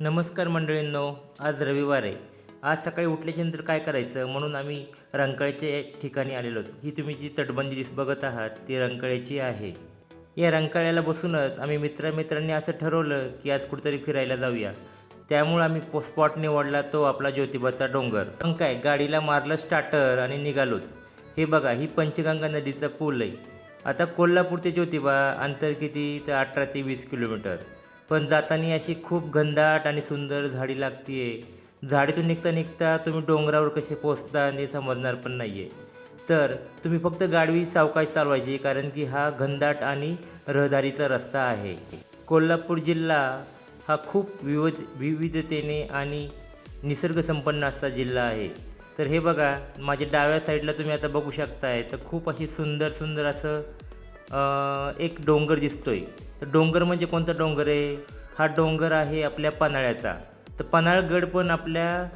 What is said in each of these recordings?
नमस्कार मंडळींनो आज रविवार आहे. आज सकाळी उठल्याच्यानंतर काय करायचं? म्हणून आम्ही रंकाळ्याच्या ठिकाणी आलेलो आहोत. ही तुम्ही जी तटबंदी दिस बघत आहात ती रंकाळ्याची आहे. या रंकाळ्याला बसूनच आम्ही मित्रमित्रांनी असं ठरवलं की आज कुठेतरी फिरायला जाऊया. त्यामुळं आम्ही पो स्पॉट निवडला तो आपला ज्योतिबाचा डोंगर. मग काय गाडीला मारलं स्टार्टर आणि निघालोत हे बघा ही पंचगंगा नदीचा पूल आहे. आता कोल्हापूर ते ज्योतिबा अंतर किती? तर अठरा ते वीस किलोमीटर. पण जाताना अशी खूप घनदाट आणि सुंदर झाडी लागतीये. झाडीतून निघता निघता तुम्ही डोंगरावर कसे पोचता हे समजणार पण नाही आहे तर तुम्ही फक्त गाडवी सावकाश चालवायची कारण की हा घनदाट आणि रहदारीचा रस्ता आहे. कोल्हापूर जिल्हा हा खूप विविध विविधतेने आणि निसर्गसंपन्न असा जिल्हा आहे. तर हे बघा माझ्या डाव्या साईडला तुम्ही आता बघू शकताय तर खूप अशी सुंदर सुंदर असं एक डोंगर दिसतोय. तर डोंगर म्हणजे कोणता डोंगर आहे? हा डोंगर आहे आपल्या पन्हाळ्याचा. तर पन्हाळगड पण आपल्या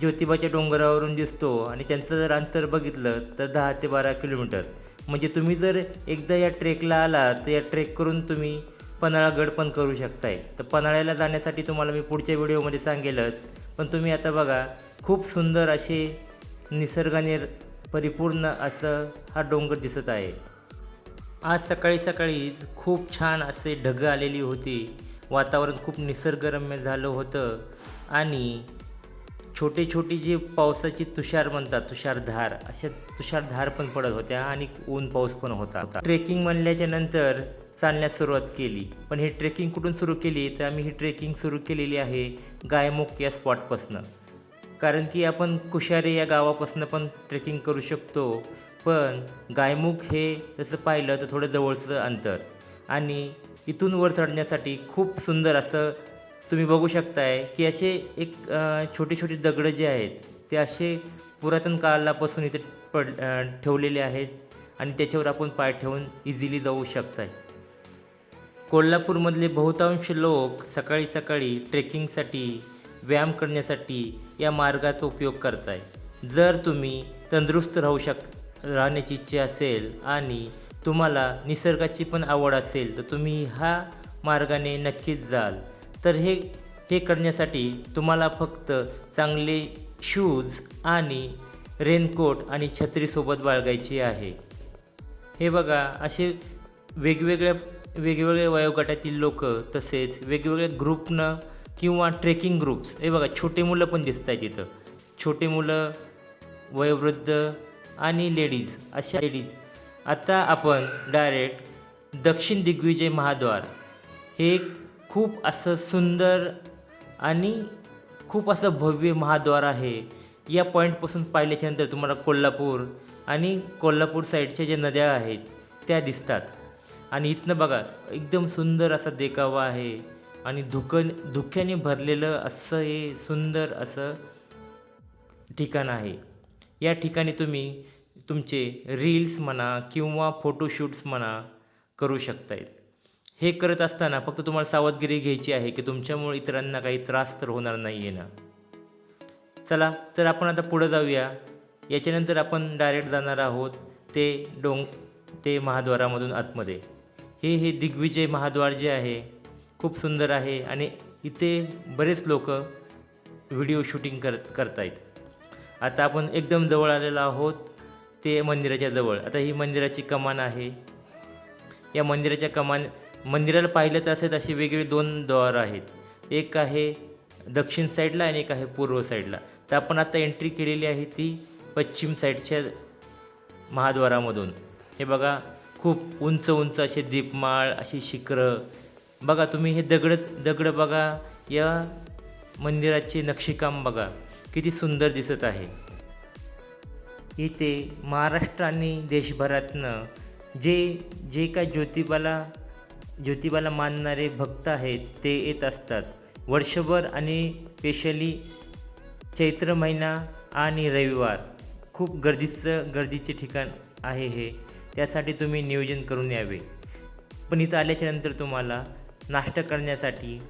ज्योतिबाच्या डोंगरावरून दिसतो आणि त्यांचं जर अंतर बघितलं तर दहा ते बारा किलोमीटर. म्हणजे तुम्ही जर एकदा या ट्रेकला आला तर या ट्रेक करून तुम्ही पन्हाळागड पण करू शकताय. तर पन्हाळ्याला जाण्यासाठी तुम्हाला मी पुढच्या व्हिडिओमध्ये सांगेलच. पण तुम्ही आता बघा खूप सुंदर असे निसर्गाने परिपूर्ण असं हा डोंगर दिसत आहे. आज सकाळी सकाळीच खूप छान असे ढगं आलेली होती. वातावरण खूप निसर्गरम्य झालं होतं. आणि छोटे छोटे जी पावसाची तुषार म्हणतात तुषारधार अशा तुषारधार पण पडत होत्या आणि ऊन पाऊस पण होता. ट्रेकिंग म्हणल्याच्या नंतर चालण्यास सुरुवात केली. पण ही ट्रेकिंग कुठून सुरू केली? तर आम्ही ही ट्रेकिंग सुरू केलेली आहे गायमुख या स्पॉटपासनं. कारण की आपण कुशारे या गावापासून पण ट्रेकिंग करू शकतो. पण गायमुख हे तसं पाहिलं तर थोडं जवळचं अंतर. आणि इथून वर चढण्यासाठी खूप सुंदर असं तुम्ही बघू शकताय की असे एक छोटे छोटे दगडं जे आहेत ते असे पुरातन काळापासून इथे पड ठेवलेले आहेत आणि त्याच्यावर आपण पाय ठेवून इझिली जाऊ शकताय. कोल्हापूरमधले बहुतांश लोक सकाळी सकाळी ट्रेकिंगसाठी व्यायाम करण्यासाठी या मार्गाचा उपयोग करताय. जर तुम्ही तंदुरुस्त राहू शक राहण्याची इच्छा असेल आणि तुम्हाला निसर्गाची पण आवड असेल तर तुम्ही ह्या मार्गाने नक्कीच जाल. तर हे हे करण्यासाठी तुम्हाला फक्त चांगले शूज आणि रेनकोट आणि छत्रीसोबत बाळगायची आहे. हे बघा असे वेगवेगळ्या वेगवेगळ्या वयोगटातील लोक तसेच वेगवेगळ्या ग्रुपनं किंवा ट्रेकिंग ग्रुप्स हे बघा छोटे मुलं पण दिसत आहेत इथं. छोटे मुलं वयोवृद्ध आणि लेडीज अशा लेडीज. आता आपण डायरेक्ट दक्षिण दिग्विजय महाद्वार. हे खूप असं सुंदर आणि खूप असं भव्य महाद्वार आहे. या पॉईंटपासून पाहिल्याच्यानंतर तुम्हाला कोल्हापूर आणि कोल्हापूर साईडच्या ज्या नद्या आहेत त्या दिसतात. आणि इथनं बघा एकदम सुंदर असा देखावा आहे. आणि धुकन धुक्याने भरलेलं असं हे सुंदर असं ठिकाण आहे. या ठिकाणी तुम्ही तुमचे रील्स म्हणा किंवा फोटोशूट्स म्हणा करू शकतायत. हे करत असताना फक्त तुम्हाला सावधगिरी घ्यायची आहे की तुमच्यामुळे इतरांना काही त्रास तर होणार नाही आहे ना. चला तर आपण आता पुढं जाऊया. याच्यानंतर आपण डायरेक्ट जाणार आहोत ते डोंग ते महाद्वारामधून आतमध्ये. हे हे दिग्विजय महाद्वार जे आहे खूप सुंदर आहे आणि इथे बरेच लोक व्हिडिओ शूटिंग करत करतायत. आता आपण एकदम जवळ आलेलो आहोत ते मंदिराच्या जवळ. आता ही मंदिराची कमान आहे. या मंदिराच्या कमान मंदिराला पाहिलं तर असेल असे वेगवेगळे दोन द्वार आहेत. एक आहे दक्षिण साईडला आणि एक आहे पूर्व साईडला. तर आपण आता एंट्री केलेली आहे ती पश्चिम साईडच्या महाद्वारामधून. हे बघा खूप उंच उंच असे दीपमाळ अशी शिखरं. बघा तुम्ही हे दगड दगड बघा या मंदिराचे नक्षीकाम बघा. किती सुंदर दिसत आहे. इथे महाराष्ट्र आणि देशभरातनं जे जे काय ज्योतिबाला ज्योतिबाला मानणारे भक्त आहेत ते येत असतात. वर्षभर आणि स्पेशली चैत्र महिना आणि रविवार खूप गर्दीचं गर्दीचे ठिकाण आहे हे. त्यासाठी तुम्ही नियोजन करून यावे. पण इथं आल्याच्यानंतर तुम्हाला नाश्ता करण्यासाठी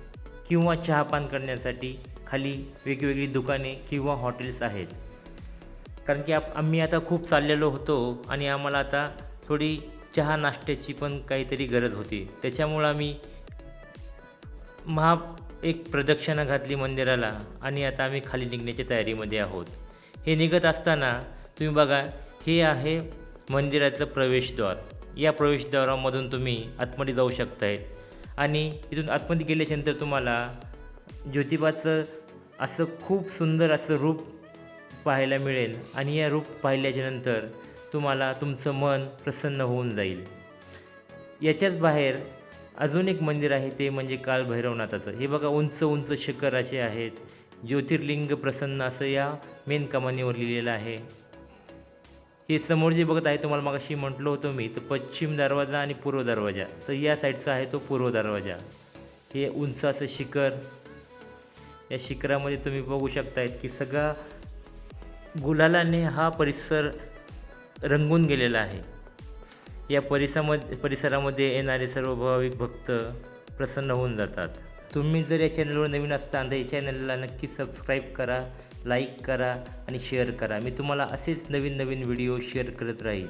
किंवा चहापान करण्यासाठी खाली वेगवेगळी दुकाने किंवा हॉटेल्स आहेत. कारण की आप आम्ही आता खूप चाललेलो होतो आणि आम्हाला आता थोडी चहा नाश्त्याची पण काहीतरी गरज होती. त्याच्यामुळं आम्ही महा एक प्रदक्षिणा घातली मंदिराला आणि आता आम्ही खाली निघण्याच्या तयारीमध्ये आहोत. हे निघत असताना तुम्ही बघा हे आहे मंदिराचं प्रवेशद्वार. या प्रवेशद्वारामधून तुम्ही आतमध्ये जाऊ शकतायत आणि इथून आतमध्ये गेल्याच्यानंतर तुम्हाला ज्योतिबाचं असं खूप सुंदर असं रूप पाहायला मिळेल. आणि या रूप पाहिल्याच्यानंतर तुम्हाला तुमचं मन प्रसन्न होऊन जाईल. याच्याच बाहेर अजून एक मंदिर आहे ते म्हणजे कालभैरवनाथाचं हे बघा उंच उंच शिखर असे आहेत. ज्योतिर्लिंग प्रसन्न असं या मेन कमानीवर लिहिलेलं आहे. हे समोर जे बघत आहे तुम्हाला मगाशी म्हटलं होतं मी तर पश्चिम दरवाजा आणि पूर्व दरवाजा. तर या साईडचा आहे तो पूर्व दरवाजा. हे उंच असं शिखर या शिखरामध्ये तुम्ही बघू शकतायत की सगळा गुलालाने हा परिसर रंगून गेलेला आहे. या परिसरामध्ये परिसरामध्ये येणारे सर्व भाविक भक्त प्रसन्न होऊन जातात. तुम्ही जर या चॅनलवर नवीन असता तर या चॅनलला नक्की सबस्क्राईब करा लाईक करा आणि शेअर करा. मी तुम्हाला असेच नवीन नवीन व्हिडिओ शेअर करत राहील.